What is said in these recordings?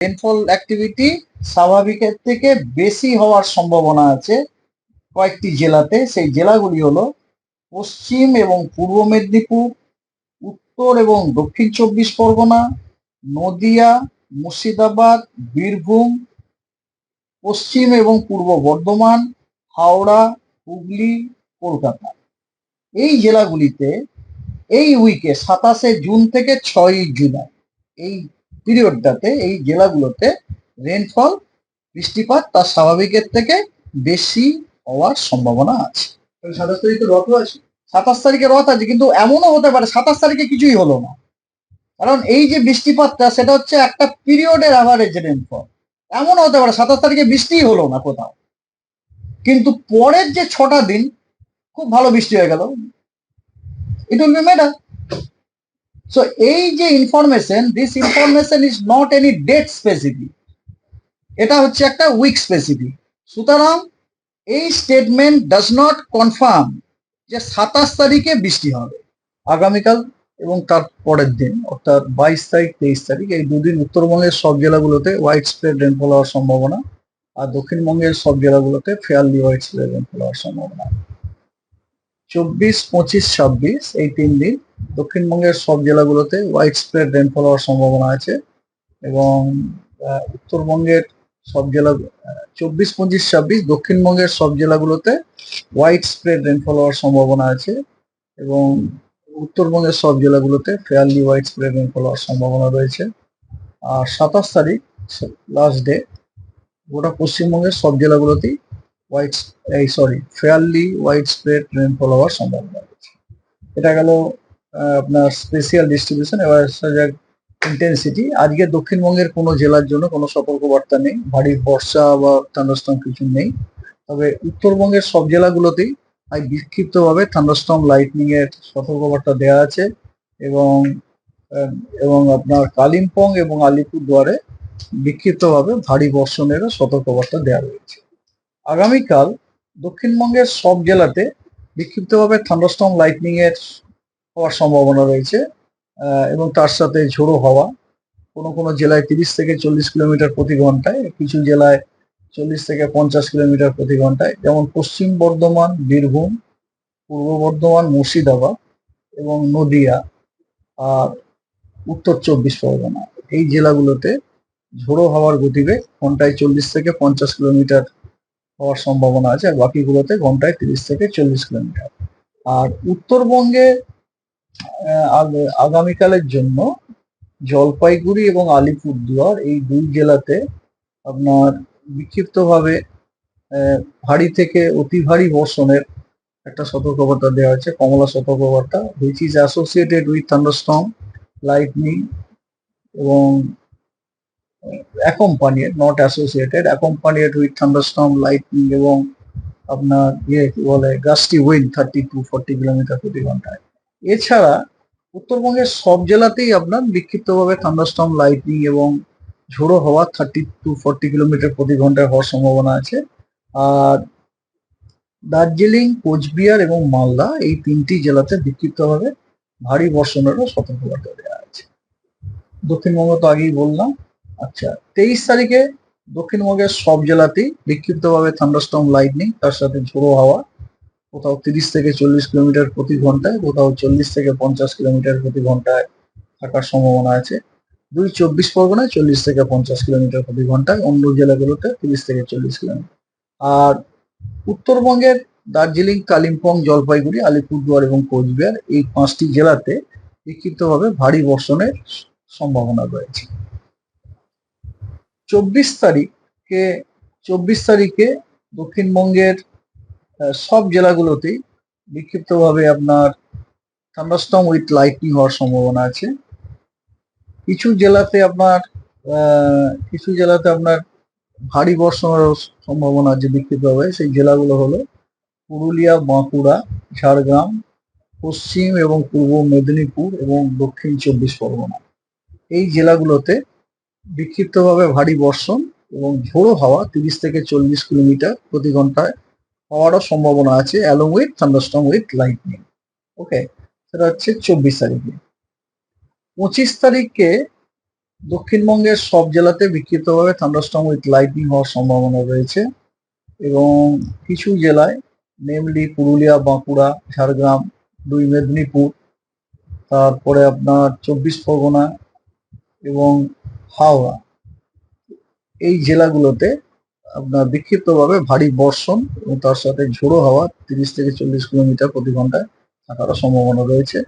Rainfall activity স্বাভাবিকের থেকে বেশি হওয়ার সম্ভাবনা আছে কয়েকটি জেলাতে। সেই জেলাগুলি হলো পশ্চিম এবং পূর্ব মেদিনীপুর, উত্তর এবং দক্ষিণ চব্বিশ পরগনা, নদিয়া, মুর্শিদাবাদ, বীরভূম, পশ্চিম এবং পূর্ব বর্ধমান, হাওড়া, হুগলি, কলকাতা। এই জেলাগুলিতে এই উইকে সাতাশে জুন থেকে ছয়ই জুলাই এই পিরিয়ডটাতে, এই জেলাগুলোতে রেনফল বৃষ্টিপাত তার স্বাভাবিকের থেকে বেশি হওয়ার সম্ভাবনা আছে। সাতাশ তারিখে রথ আছে সাতাশ তারিখে রথ আছে কিন্তু এমনও হতে পারে সাতাশ তারিখে কিছুই হলো না। কারণ এই যে বৃষ্টিপাতটা, সেটা হচ্ছে একটা পিরিয়ডের অ্যাভারেজ রেনফল এমনও হতে পারে সাতাশ তারিখে বৃষ্টিই হলো না কোথাও। কিন্তু পরের যে ছটা দিন, খুব ভালো বৃষ্টি হয়ে গেল। It will be matter so এই যে information this information is not any date specific এটা হচ্ছে একটা উইক স্পেসিফিক সুতরাং এই স্টেটমেন্ট ডাজ নট কনফার্ম যে সাতাশ তারিখে বৃষ্টি হবে। আগামীকাল এবং তার পরের দিন, অর্থাৎ বাইশ তারিখ, তেইশ তারিখ, এই দুদিন উত্তরবঙ্গের সব জেলাগুলোতে হোয়াইট স্প্রেড রেনফল হওয়ার সম্ভাবনা, আর দক্ষিণবঙ্গের সব জেলাগুলোতে ফেয়ারলি হোয়াইট স্প্রেড রেনফল হওয়ার সম্ভাবনা। চব্বিশ, পঁচিশ, ছাব্বিশ, এই তিন দিন দক্ষিণবঙ্গের সব জেলাগুলোতে হোয়াইট স্প্রেড রেনফল হওয়ার সম্ভাবনা আছে এবং উত্তরবঙ্গের সব জেলা চব্বিশ, পঁচিশ, ছাব্বিশ, দক্ষিণবঙ্গের সব জেলাগুলোতে হোয়াইট স্প্রেড রেনফল হওয়ার সম্ভাবনা আছে এবং উত্তরবঙ্গের সব জেলাগুলোতে ফেয়ারলি হোয়াইট স্প্রেড রেনফল হওয়ার সম্ভাবনা রয়েছে। আর সাতাশ তারিখ লাস্ট ডে গোটা পশ্চিমবঙ্গের সব জেলাগুলোতেই হোয়াইট এই sorry fairly white spread rainfall হওয়ার সম্ভাবনা রয়েছে। এটা গেল আপনার স্পেশাল ডিস্ট্রিবিউশন এবার আসা যাক ইন্টেন্সিটি আজকে দক্ষিণবঙ্গের কোনো জেলার জন্য কোনো সতর্কবার্তা নেই, ভারী বর্ষা বা থান্ডারস্টর্ম কিছু নেই। তবে উত্তরবঙ্গের সব জেলাগুলোতেই আজ বিক্ষিপ্তভাবে থান্ডারস্টর্ম লাইটনিং এর সতর্কবার্তা দেওয়া আছে এবং এবং আপনার কালিম্পং এবং আলিপুরদুয়ারে বিক্ষিপ্তভাবে ভারী বর্ষণেরও সতর্কবার্তা দেওয়া রয়েছে। আগামীকাল দক্ষিণবঙ্গের সব জেলাতে বিক্ষিপ্তভাবে থান্ডারস্টর্ম লাইটনিং এর হওয়ার সম্ভাবনা রয়েছে এবং তার সাথে ঝোড়ো হওয়া। কোনো কোনো জেলায় তিরিশ থেকে চল্লিশ কিলোমিটার প্রতি ঘন্টায়, কিছু জেলায় চল্লিশ থেকে পঞ্চাশ কিলোমিটার প্রতি ঘন্টায়, যেমন পশ্চিম বর্ধমান, বীরভূম, পূর্ব বর্ধমান, মুর্শিদাবাদ এবং নদিয়া আর উত্তর চব্বিশ পরগনা। এই জেলাগুলোতে ঝোড়ো হওয়ার গতিবেগ ঘন্টায় চল্লিশ থেকে পঞ্চাশ কিলোমিটার হওয়ার সম্ভাবনা আছে আর বাকিগুলোতে ঘন্টায় তিরিশ থেকে চল্লিশ কিলোমিটার। আর উত্তরবঙ্গে আগ- আগামীকালের জন্য জলপাইগুড়ি এবং আলিপুরদুয়ার এই দুই জেলাতে আপনার বিক্ষিপ্তভাবে ভারী থেকে অতি ভারী বর্ষণের একটা সতর্কবার্তা দেওয়া হয়েছে কমলা সতর্কবার্তা which is associated with thunderstorm lightning এবং accompanied not associated accompanied with thunderstorm lightning এবং আপনার ইয়ে কি বলে gusty wind thirty to forty kilometer প্রতি ঘন্টায়। এছাড়া উত্তরবঙ্গের সব জেলাতেই আপনার বিক্ষিপ্তভাবে থান্ডারস্টর্ম লাইটনিং এবং ঝোড়ো হওয়া থার্টি টু ফর্টি কিলোমিটার প্রতি ঘন্টায় হওয়ার সম্ভাবনা আছে। আর দার্জিলিং, কোচবিহার এবং মালদা এই তিনটি জেলাতে বিক্ষিপ্তভাবে ভারী বর্ষণেরও সতর্কবার্তা দেওয়া আছে। দক্ষিণবঙ্গ তো আগেই বললাম আচ্ছা তেইশ তারিখে দক্ষিণবঙ্গের সব জেলাতেই বিক্ষিপ্তভাবে থান্ডারস্টর্ম লাইটনিং তার সাথে ঝোড়ো হাওয়া। কোথাও তিরিশ থেকে চল্লিশ কিলোমিটার প্রতি ঘন্টায়, কোথাও চল্লিশ থেকে পঞ্চাশ কিলোমিটার প্রতি ঘন্টায় থাকার সম্ভাবনা আছে। দুই চব্বিশ পরগনায় চল্লিশ থেকে পঞ্চাশ কিলোমিটার প্রতি ঘন্টায়, অন্য জেলাগুলোতে তিরিশ থেকে চল্লিশ কিলোমিটার। আর উত্তরবঙ্গের দার্জিলিং, কালিম্পং, জলপাইগুড়ি, আলিপুরদুয়ার এবং কোচবিহার এই পাঁচটি জেলাতে বিক্ষিপ্তভাবে ভারী বর্ষণের সম্ভাবনা রয়েছে। চব্বিশ তারিখে চব্বিশ তারিখে দক্ষিণবঙ্গের সব জেলাগুলোতেই বিক্ষিপ্তভাবে আপনার থান্ডারস্টর্ম উইথ লাইটনিং হওয়ার সম্ভাবনা আছে। কিছু জেলাতে আপনার কিছু জেলাতে আপনার ভারী বর্ষণের সম্ভাবনা আছে বিক্ষিপ্তভাবে। সেই জেলাগুলো হলো পুরুলিয়া, বাঁকুড়া, ঝাড়গ্রাম, পশ্চিম এবং পূর্ব মেদিনীপুর এবং দক্ষিণ চব্বিশ পরগনা। এই জেলাগুলোতে বিক্ষিপ্তভাবে ভারী বর্ষণ এবং ঝোড়ো হাওয়া তিরিশ থেকে চল্লিশ কিলোমিটার প্রতি ঘন্টায় হওয়ারও সম্ভাবনা আছে along with thunderstorm with lightning okay সেটা হচ্ছে চব্বিশ তারিখে। পঁচিশ তারিখে দক্ষিণবঙ্গের সব জেলাতে বিক্ষিপ্তভাবে থান্ডারস্টর্ম উইথ লাইটনিং হওয়ার সম্ভাবনা রয়েছে এবং কিছু জেলায় নেমলি পুরুলিয়া, বাঁকুড়া, ঝাড়গ্রাম, দুই মেদিনীপুর, তারপরে আপনার চব্বিশ পরগনা এবং হাওড়া। এই জেলাগুলোতে আপনার বিক্ষিপ্তভাবে ভারী বর্ষণ এবং তার সাথে ঝোড়ো হাওয়া তিরিশ থেকে চল্লিশ কিলোমিটার প্রতি ঘন্টায় থাকার সম্ভাবনা রয়েছে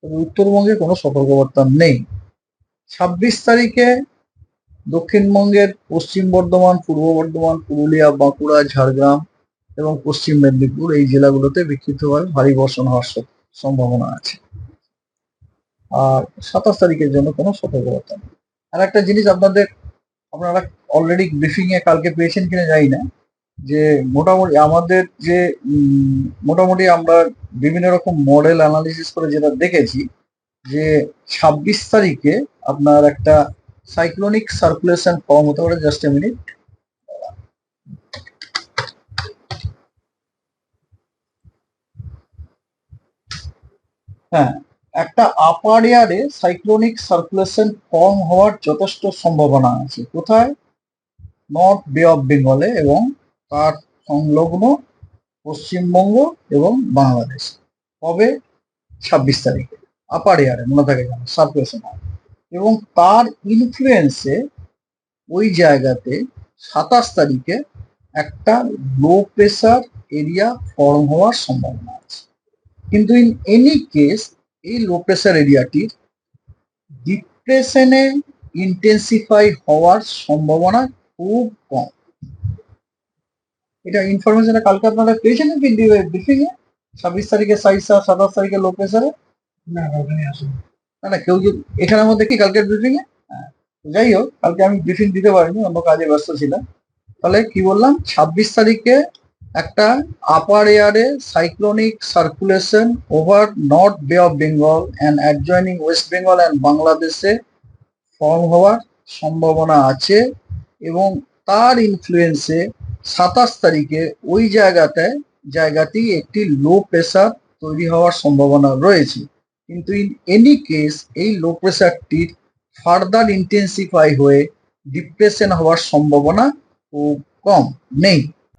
তবে উত্তরবঙ্গে কোনো সতর্কবার্তা নেই। ছাব্বিশ তারিখে দক্ষিণবঙ্গের পশ্চিম বর্ধমান, পূর্ব বর্ধমান, পুরুলিয়া, বাঁকুড়া, ঝাড়গ্রাম এবং পশ্চিম মেদিনীপুর এই জেলাগুলোতে বিক্ষিপ্তভাবে ভারী বর্ষণ হওয়ার সম্ভাবনা আছে। আর সাতাশ তারিখের জন্য কোনো সতর্কবার্তা নেই। আর একটা জিনিস আপনাদের, আপনারা অলরেডি ব্রিফিং এ কালকে পেয়েছেন কিনা জানি না, যে মোটামুটি আমাদের যে মোটামুটি আমরা বিভিন্ন রকম মডেল অ্যানালিসিস করে যেটা দেখেছি, যে ছাব্বিশ তারিখে আপনার একটা সাইক্লোনিক সার্কুলেশন ফর্ম হতে পারে জাস্ট এ মিনিট হ্যাঁ একটা আপার এয়ারে সাইক্লোনিক সার্কুলেশন কম হওয়ার যথেষ্ট সম্ভাবনা আছে। কোথায়? নর্থ বে অফ বেঙ্গলে এবং তার সংলগ্ন পশ্চিমবঙ্গ এবং বাংলাদেশ। কবে? ছাব্বিশ তারিখে। আপার এয়ারে মনে থাকে যেন সার্কুলেশন এবং তার ইনফ্লুয়েন্সে ওই জায়গাতে সাতাশ তারিখে একটা লো প্রেসার এরিয়া ফর্ম হওয়ার সম্ভাবনা আছে। কিন্তু ইন এনি কেস এই লো প্রেসার এরিয়াটির ডিপ্রেশনে ইন্টেন্সিফাই হওয়ার সম্ভাবনা খুব কম। এটা ইনফরমেশনটা কালকে আপনারা পেয়েছেন ব্রিফিং এ ছাব্বিশ তারিখে সাইসা সাতাশ তারিখে লো প্রেসারে না না না, কেউ যদি এখানের মধ্যে কি কালকের ব্রিফিং এ? হ্যাঁ। যাই হোক, কালকে আমি ব্রিফিং দিতে পারিনি, অন্য কাজে ব্যস্ত ছিলাম। তাহলে কি বললাম? ছাব্বিশ তারিখে একটা upper এয়ারে cyclonic circulation over north Bay of Bengal and adjoining West Bengal and বাংলাদেশে ফর্ম হওয়ার সম্ভাবনা আছে এবং তার ইনফ্লুয়েন্সে সাতাশ তারিখে ওই জায়গাতে, জায়গাটি একটি লো প্রেশার তৈরি হওয়ার সম্ভাবনা রয়েছে। কিন্তু ইন এনি কেস এই লো প্রেশারটির ফার্দার ইন্টেন্সিফাই হয়ে ডিপ্রেশন হওয়ার সম্ভাবনা খুব কম, নেই।